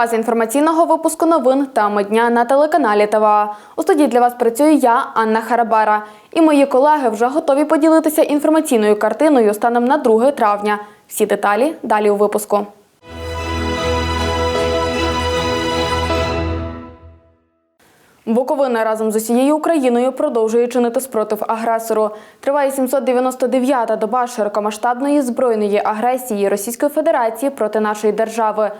Час інформаційного випуску новин теми дня на телеканалі ТВА. У студії для вас працюю я, Анна Харабара. І мої колеги вже готові поділитися інформаційною картиною станом на 2 травня. Всі деталі далі у випуску. Буковина разом з усією Україною продовжує чинити спротив агресору. Триває 799-та доба широкомасштабної збройної агресії Російської Федерації проти нашої держави.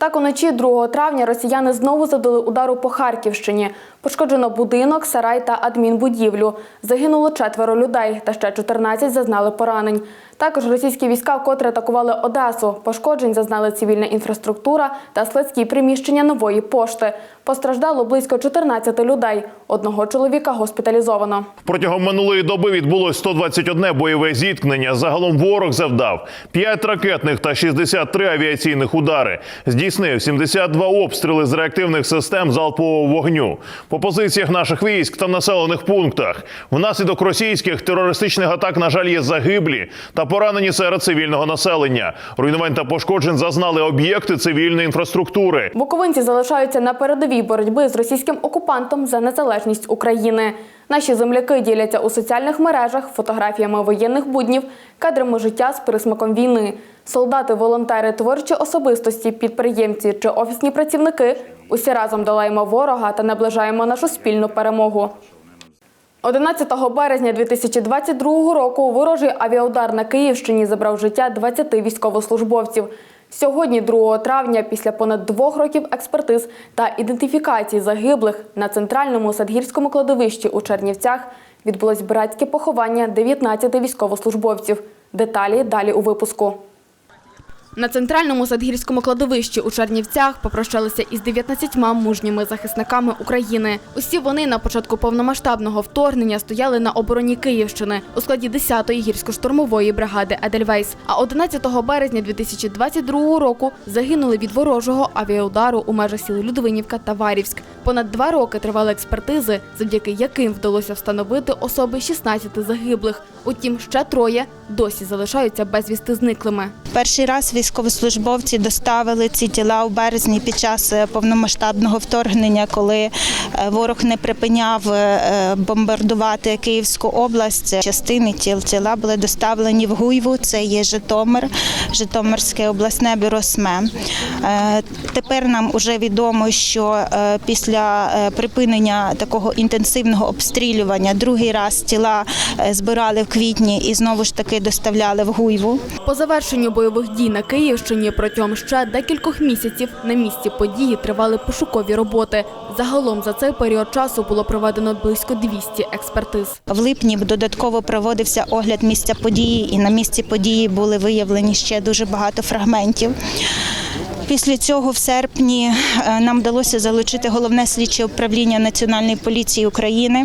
Так, уночі 2 травня росіяни знову задали удару по Харківщині. Пошкоджено будинок, сарай та адмінбудівлю. Загинуло четверо людей, та ще 14 зазнали поранень. Також російські війська вкотре атакували Одесу. Пошкоджень зазнали цивільна інфраструктура та складські приміщення нової пошти. Постраждало близько 14 людей. Одного чоловіка госпіталізовано. Протягом минулої доби відбулось 121 бойове зіткнення. Загалом ворог завдав 5 ракетних та 63 авіаційних удари. Здійснив 72 обстріли з реактивних систем залпового вогню по позиціях наших військ та населених пунктах. Внаслідок російських терористичних атак, на жаль, є загиблі та поранені серед цивільного населення. Руйнувань та пошкоджень зазнали об'єкти цивільної інфраструктури. Буковинці залишаються на передовій боротьби з російським окупантом за незалежність України. Наші земляки діляться у соціальних мережах фотографіями воєнних буднів, кадрами життя з присмаком війни. Солдати, волонтери, творчі особистості, підприємці чи офісні працівники усі разом долаємо ворога та наближаємо нашу спільну перемогу. 11 березня 2022 року ворожий авіаудар на Київщині забрав життя 20 військовослужбовців. Сьогодні, 2 травня, після понад двох років експертиз та ідентифікації загиблих на центральному садгірському кладовищі у Чернівцях відбулось братське поховання 19 військовослужбовців. Деталі далі у випуску. На центральному садгірському кладовищі у Чернівцях попрощалися із 19 мужніми захисниками України. Усі вони на початку повномасштабного вторгнення стояли на обороні Київщини у складі 10-ї гірсько-штурмової бригади Едельвейс. А 11 березня 2022 року загинули від ворожого авіаудару у межах сіл Людвинівка та Варівськ. Понад два роки тривали експертизи, завдяки яким вдалося встановити особи 16 загиблих. Утім, ще троє досі залишаються безвісти зниклими. Перший раз військовослужбовці доставили ці тіла у березні під час е, повномасштабного вторгнення, коли е, ворог не припиняв е, бомбардувати Київську область. Частини тіл тіла були доставлені в Гуйву. Це є Житомир, Житомирське обласне бюро СМЕ. Тепер нам вже відомо, що е, після е, припинення такого інтенсивного обстрілювання другий раз тіла е, збирали в квітні і знову ж таки доставляли в Гуйву. По завершенню бойових дій на Київщині протягом ще декількох місяців на місці події тривали пошукові роботи. Загалом за цей період часу було проведено близько 200 експертиз. В липні додатково проводився огляд місця події, і на місці події були виявлені ще дуже багато фрагментів. Після цього в серпні е, нам вдалося залучити головне слідче управління Національної поліції України,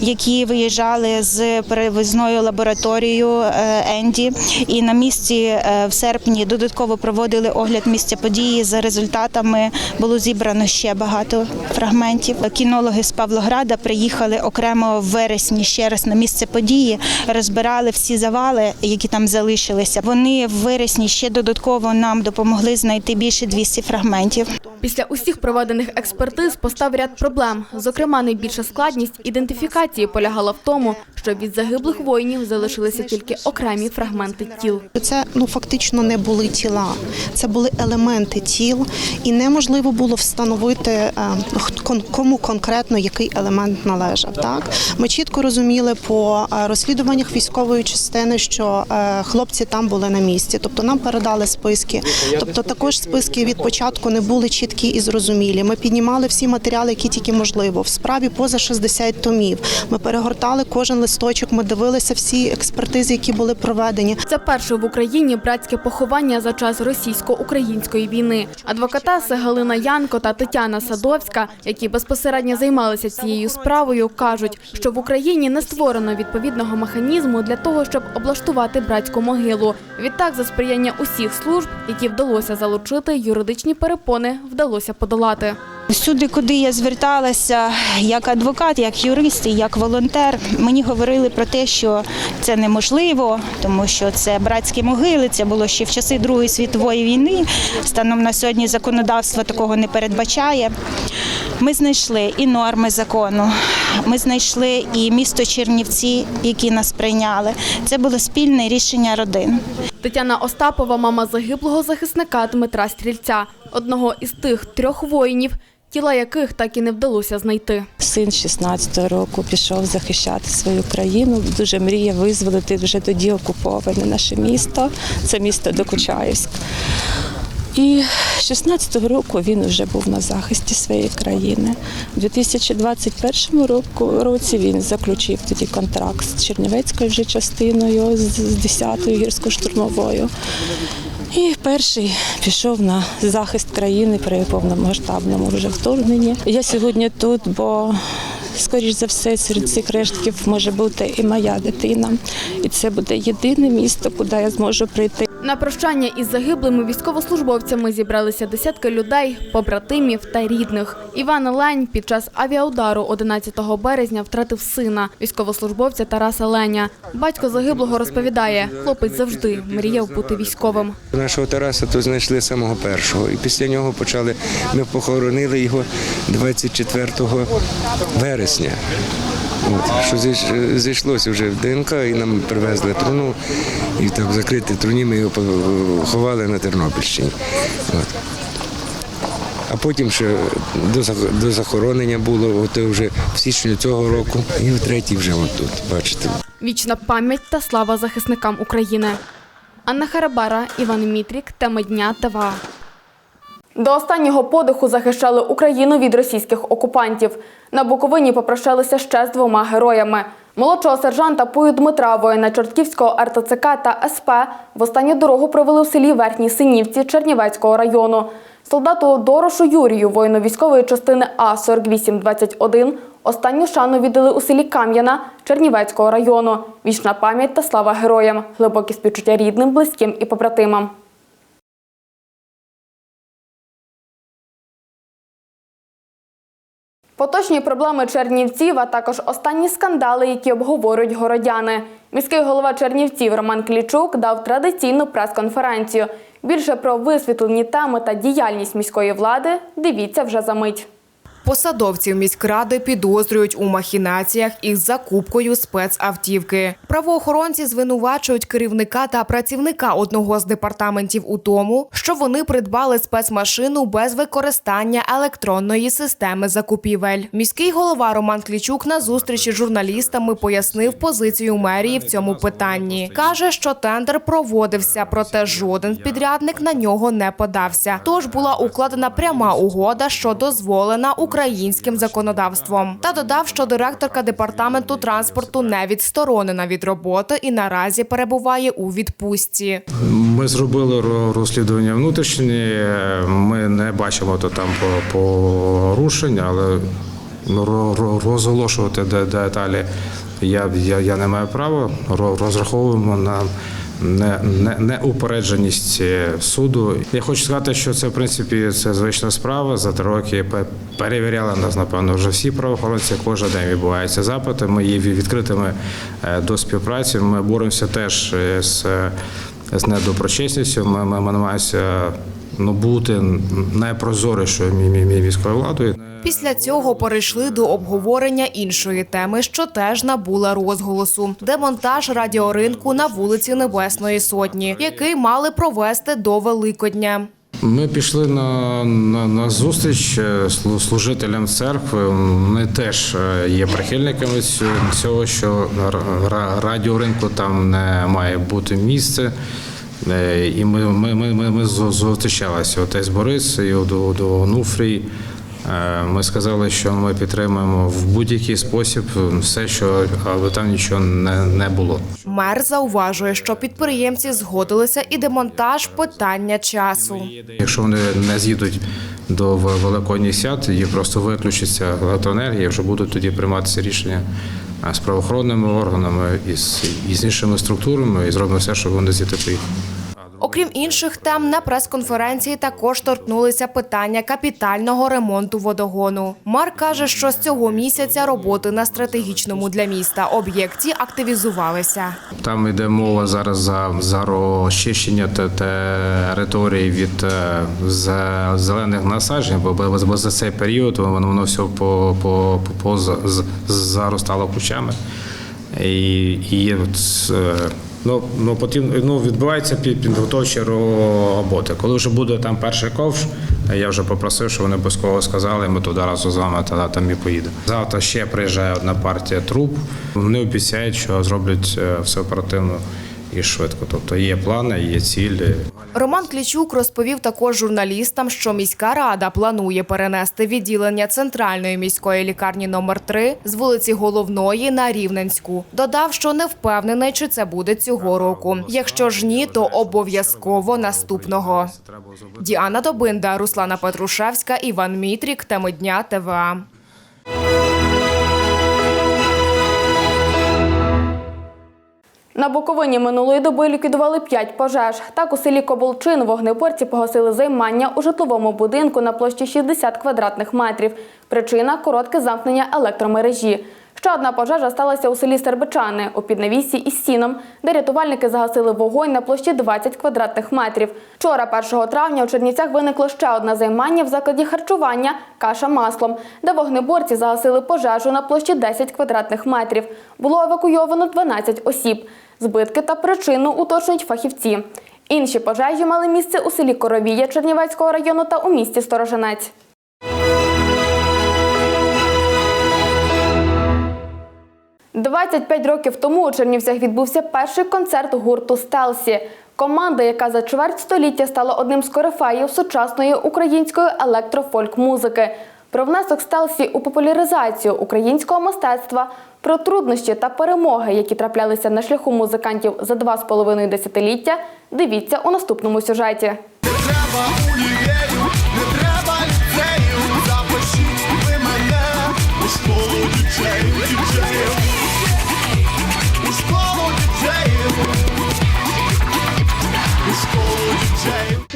які виїжджали з перевізною лабораторією е, Енді. І на місці е, в серпні додатково проводили огляд місця події. За результатами було зібрано ще багато фрагментів. Кінологи з Павлограда приїхали окремо в вересні ще раз на місце події, розбирали всі завали, які там залишилися. Вони в вересні ще додатково нам допомогли знайти більше 200 фрагментів. Після усіх проведених експертиз постав ряд проблем. Зокрема, найбільша складність ідентифікації полягала в тому, що від загиблих воїнів залишилися тільки окремі фрагменти тіл. Це ну фактично не були тіла, це були елементи тіл, і неможливо було встановити е, кому конкретно який елемент належав. Так ми чітко розуміли по е, розслідуваннях військової частини, що е, хлопці там були на місці, тобто нам передали списки. Тобто також списки від початку не були чіткі і зрозумілі. Ми піднімали всі матеріали, які тільки можливо. В справі поза 60 томів. Ми перегортали кожен листочок. Ми дивилися всі експертизи, які були проведені. Це перше в Україні братське поховання за час російсько-української війни. Адвокатаси Галина Янко та Тетяна Садовська, які безпосередньо займалися цією справою, кажуть, що в Україні не створено відповідного механізму для того, щоб облаштувати братську могилу. Відтак, за сприяння усіх служб, які вдалося залучити, юридичні перепони вдалося подолати. Всюди, куди я зверталася, як адвокат, як юрист і як волонтер, мені говорили про те, що це неможливо, тому що це братські могили. Це було ще в часи Другої світової війни. Станом на сьогодні законодавство такого не передбачає. Ми знайшли і норми закону. Ми знайшли і місто Чернівці, які нас прийняли. Це було спільне рішення родин. Тетяна Остапова, мама загиблого захисника Дмитра Стрільця, одного із тих трьох воїнів, тіла яких так і не вдалося знайти. Син 16 року пішов захищати свою країну. Дуже мріяв визволити вже тоді окуповане наше місто. Це місто Докучаївськ. І 16-го року він вже був на захисті своєї країни. У 2021 року, році він заключив тоді контракт з Чернівецькою вже частиною, з з 10-ю гірсько-штурмовою. І перший пішов на захист країни при повномасштабному вже вторгненні. Я сьогодні тут, бо скоріш за все серед цих рештків може бути і моя дитина. І це буде єдине місто, куди я зможу прийти. На прощання із загиблими військовослужбовцями зібралися десятки людей, побратимів та рідних. Іван Лень під час авіаудару 11 березня втратив сина, військовослужбовця Тараса Леня. Батько загиблого розповідає, хлопець завжди мріяв бути військовим. Нашого Тараса тут знайшли самого першого. І після нього почали. Ми похоронили його 24 вересня. От, що зайшлося вже в ДНК, і нам привезли труну, і так в закритій труні ми його поховали на Тернопільщині. От. А потім ще до, до захоронення було, от вже в січні цього року, і в третій вже отут, бачите. Вічна пам'ять та слава захисникам України. Анна Харабара, Іван Мітрік, тема дня ТВА. До останнього подиху захищали Україну від російських окупантів. На Буковині попрощалися ще з двома героями. Молодшого сержанта Пою Дмитра, воїна Чортківського РТЦК та СП, в останню дорогу провели у селі Верхній Синівці Чернівецького району. Солдату Дорошу Юрію, воїну військової частини А-4821, останню шану віддали у селі Кам'яна Чернівецького району. Вічна пам'ять та слава героям, глибокі співчуття рідним, близьким і побратимам. Поточні проблеми Чернівців, а також останні скандали, які обговорюють городяни. Міський голова Чернівців Роман Клічук дав традиційну прес-конференцію. Більше про висвітлені теми та діяльність міської влади дивіться вже за мить. Посадовців міськради підозрюють у махінаціях із закупкою спецавтівки. Правоохоронці звинувачують керівника та працівника одного з департаментів у тому, що вони придбали спецмашину без використання електронної системи закупівель. Міський голова Роман Клічук на зустрічі з журналістами пояснив позицію мерії в цьому питанні. каже, що тендер проводився, проте жоден підрядник на нього не подався. Тож була укладена пряма угода, що дозволена українським законодавством. Та додав, що директорка департаменту транспорту не відсторонена від роботи і наразі перебуває у відпустці. Ми зробили розслідування внутрішнє. Ми не бачимо то там по- порушень, але ро- ро- розголошувати деталі я, я, я не маю права. Розраховуємо на не, не, неупередженість е, суду. Я хочу сказати, що це в принципі це звична справа. За три роки перевіряли нас, напевно, вже всі правоохоронці. Кожен день відбуваються запити. Ми є відкритими е, до співпраці. Ми боремося теж е, з з недоброчесністю. Ми, ми намагаємося ну, бути найпрозорішою мі- владою. Після цього перейшли до обговорення іншої теми, що теж набула розголосу: демонтаж радіоринку на вулиці Небесної Сотні, який мали провести до Великодня. Ми пішли на, на, на зустріч е, служителям церкви. Вони теж е, є прихильниками цього, що радіоринку там не має бути місце. Е, І ми, ми, ми, ми, ми зустрічалися. Отець Борис і до, до Онуфрій. Е, Ми сказали, що ми підтримуємо в будь-який спосіб все, що аби там нічого не, не було. Мер зауважує, що підприємці згодилися і демонтаж питання часу. Якщо вони не з'їдуть до великодніх свят, і просто виключиться електроенергія, вже будуть тоді прийматися рішення з правоохоронними органами і з, іншими структурами, і зробимо все, щоб вони звідти поїхали. Окрім інших тем, на прес-конференції також торкнулися питання капітального ремонту водогону. Марк каже, що з цього місяця роботи на стратегічному для міста об'єкті активізувалися. Там йде мова зараз за, за розчищення території від е, зелених насаджень, бо, за цей період воно, воно все по, по, по, заростало кущами. І, от, е, ну, ну, потрібно, ну, відбувається під- підготовчі роботи. Коли вже буде там перший ковш, я вже попросив, щоб вони обов'язково сказали, ми туди разом з вами тоді там і поїдемо. Завтра ще приїжджає одна партія труп. Вони обіцяють, що зроблять е, все оперативно і швидко. Тобто є плани, є цілі. Роман Клічук розповів також журналістам, що міська рада планує перенести відділення центральної міської лікарні номер 3 з вулиці Головної на Рівненську. Додав, що не впевнений, чи це буде цього року. Якщо ж ні, то обов'язково наступного. Діана Добинда, Руслана Петрушевська, Іван Мітрік. Теми дня ТВА. На Буковині минулої доби ліквідували 5 пожеж. Так у селі Коболчин вогнеборці погасили займання у житловому будинку на площі 60 квадратних метрів. Причина коротке замкнення електромережі. Ще одна пожежа сталася у селі Сербичани у піднавіссі із сіном, де рятувальники загасили вогонь на площі 20 квадратних метрів. Вчора, 1 травня, у Чернівцях виникло ще одне займання в закладі харчування каша маслом, де вогнеборці загасили пожежу на площі 10 квадратних метрів. Було евакуйовано 12 осіб. Збитки та причину уточнюють фахівці. Інші пожежі мали місце у селі Коровія Чернівецького району та у місті Сторожинець. «25 років тому у Чернівцях відбувся перший концерт гурту Стелсі. Команда, яка за чверть століття стала одним з корифеїв сучасної української електрофольк-музики. Про внесок Стелсі у популяризацію українського мистецтва, про труднощі та перемоги, які траплялися на шляху музикантів за два з половиною десятиліття, дивіться у наступному сюжеті. не мене школу дітей, діджеїв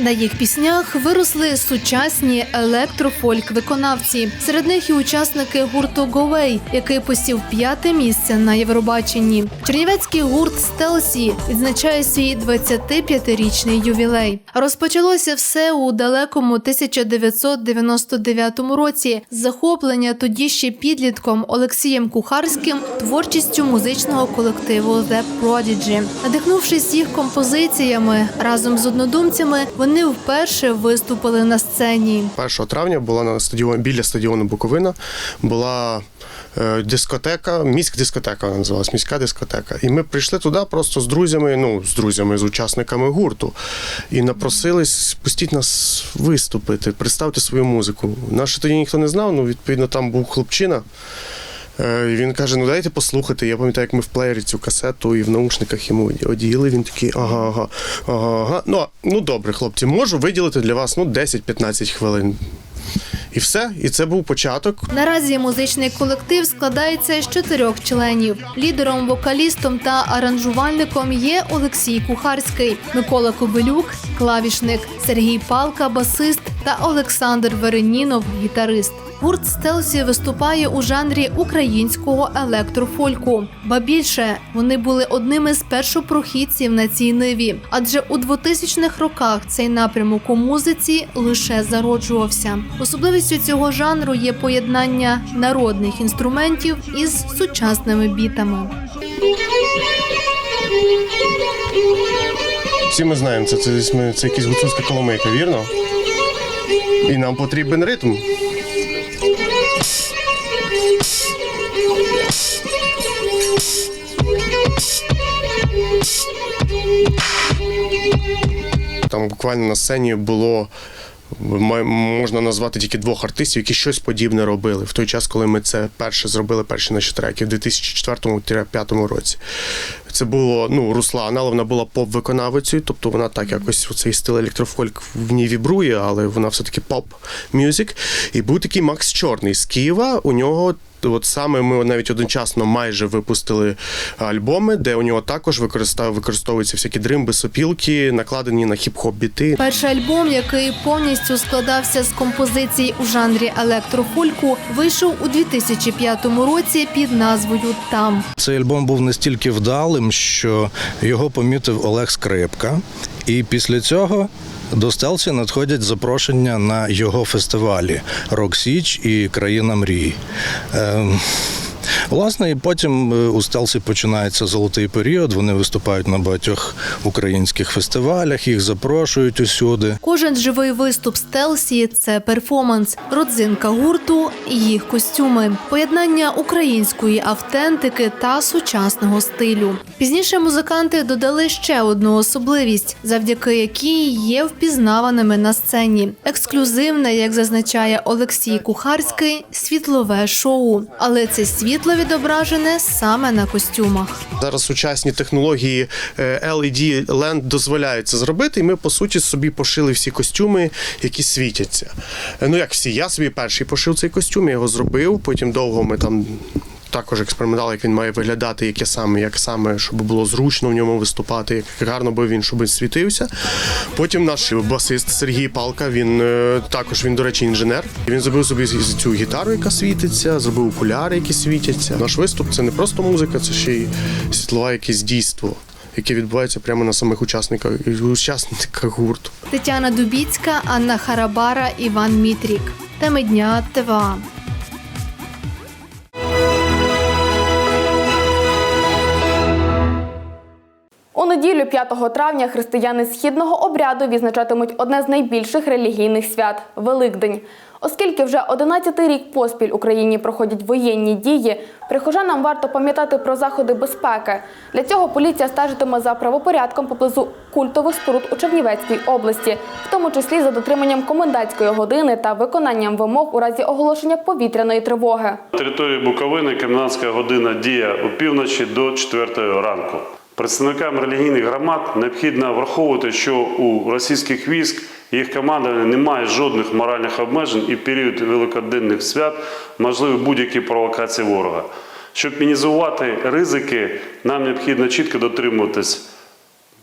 На їх піснях виросли сучасні електрофольк-виконавці. Серед них і учасники гурту Говей, який посів п'яте місце на Євробаченні. Чернівецький гурт Стелсі відзначає свій 25-річний ювілей. Розпочалося все у далекому 1999 році захоплення тоді ще підлітком Олексієм Кухарським творчістю музичного колективу The Prodigy. Надихнувшись їх композиціями разом з однодумцями, вони вперше виступили на сцені. 1 травня була на стадіоні біля стадіону Буковина була е, дискотека, міська дискотека вона називалась, міська дискотека. І ми прийшли туди просто з друзями, ну з друзями, з учасниками гурту. І напросились пустіть нас виступити, представте свою музику. Нас ще тоді ніхто не знав, ну відповідно там був хлопчина. Е, І він каже: ну дайте послухати. Я пам'ятаю, як ми в плеєрі цю касету і в наушниках йому одіяли. Він такий, ага, ага, ага, ага. Ну, ну добре, хлопці, можу виділити для вас ну, 10-15 хвилин. І все. І це був початок. Наразі музичний колектив складається з чотирьох членів. Лідером, вокалістом та аранжувальником є Олексій Кухарський, Микола Кобилюк, клавішник, Сергій Палка, басист та Олександр Веренінов, гітарист. Гурт Стелсі виступає у жанрі українського електрофольку. Ба більше вони були одними з першопрохідців на цій ниві, адже у 2000-х роках цей напрямок у музиці лише зароджувався. Особливістю цього жанру є поєднання народних інструментів із сучасними бітами. Всі ми знаємо, це, це, це, це якась гуцульська коломийка, вірно? І нам потрібен ритм. Там буквально на сцені було можна назвати тільки двох артистів, які щось подібне робили в той час, коли ми це перше зробили перші наші треки в 2004-2005 році. Це було ну Руслана, але вона була поп-виконавицею, тобто вона так якось цей стиль електрофольк в ній вібрує, але вона все-таки поп-мюзик. І був такий Макс Чорний з Києва. У нього От саме ми навіть одночасно майже випустили альбоми, де у нього також використав, використовуються всякі дримби, сопілки, накладені на хіп-хоп біти. Перший альбом, який повністю складався з композицій у жанрі електрофольку, вийшов у 2005 році під назвою Там. Цей альбом був настільки вдалим, що його помітив Олег Скрипка, і після цього. До Стелсі надходять запрошення на його фестивалі Рок Січ і Країна мрій. Ем, Власне, і потім е, у Стелсі починається золотий період. Вони виступають на багатьох українських фестивалях, їх запрошують усюди. Кожен живий виступ Стелсі це перформанс, родзинка гурту, і їх костюми, поєднання української автентики та сучасного стилю. Пізніше музиканти додали ще одну особливість, завдяки якій є впізнаваними на сцені. Ексклюзивне, як зазначає Олексій Кухарський, світлове шоу. Але це світло відображене саме на костюмах. Зараз сучасні технології е, LED ленд дозволяють це зробити, і ми по суті собі пошили всі костюми, які світяться. Е, Ну як всі, я собі перший пошив цей костюм, я його зробив. Потім довго ми там. Також експериментували, як він має виглядати, яке саме, як саме, щоб було зручно в ньому виступати, як гарно би він, щоб світився. Потім наш басист Сергій Палка, він е, також він, до речі, інженер. Він зробив собі цю гітару, яка світиться, зробив окуляри, які світяться. Наш виступ це не просто музика, це ще й світлове якесь дійство, яке відбувається прямо на самих учасниках учасниках гурту. Тетяна Дубіцька, Анна Харабара, Іван Мітрік. Теми дня ТВА. Неділю 5 травня християни східного обряду відзначатимуть одне з найбільших релігійних свят Великдень. Оскільки вже 11-й рік поспіль Україні проходять воєнні дії, прихожанам варто пам'ятати про заходи безпеки. Для цього поліція стежитиме за правопорядком поблизу культових споруд у Чернівецькій області, в тому числі за дотриманням комендантської години та виконанням вимог у разі оголошення повітряної тривоги. На території Буковини комендантська година діє опівночі до 4 ранку. Представникам релігійних громад необхідно враховувати, що у російських військ їх командування немає жодних моральних обмежень і в період великоденних свят можливі будь-які провокації ворога. Щоб мінізувати ризики, нам необхідно чітко дотримуватись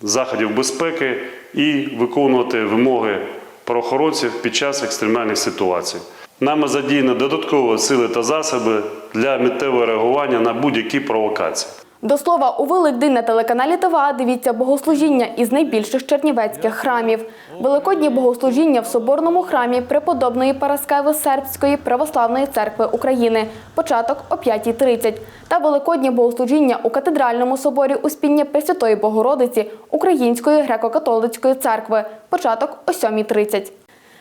заходів безпеки і виконувати вимоги правоохоронців під час екстремальних ситуацій. Нами задіяно додаткові сили та засоби для миттєвого реагування на будь-які провокації. До слова, у Великдень на телеканалі ТВА дивіться богослужіння із найбільших чернівецьких храмів. Великодні богослужіння в соборному храмі преподобної Параскеви Сербської православної церкви України. Початок о 5.30. Та Великодні богослужіння у катедральному соборі Успіння Пресвятої Богородиці Української греко-католицької церкви. Початок о 7.30.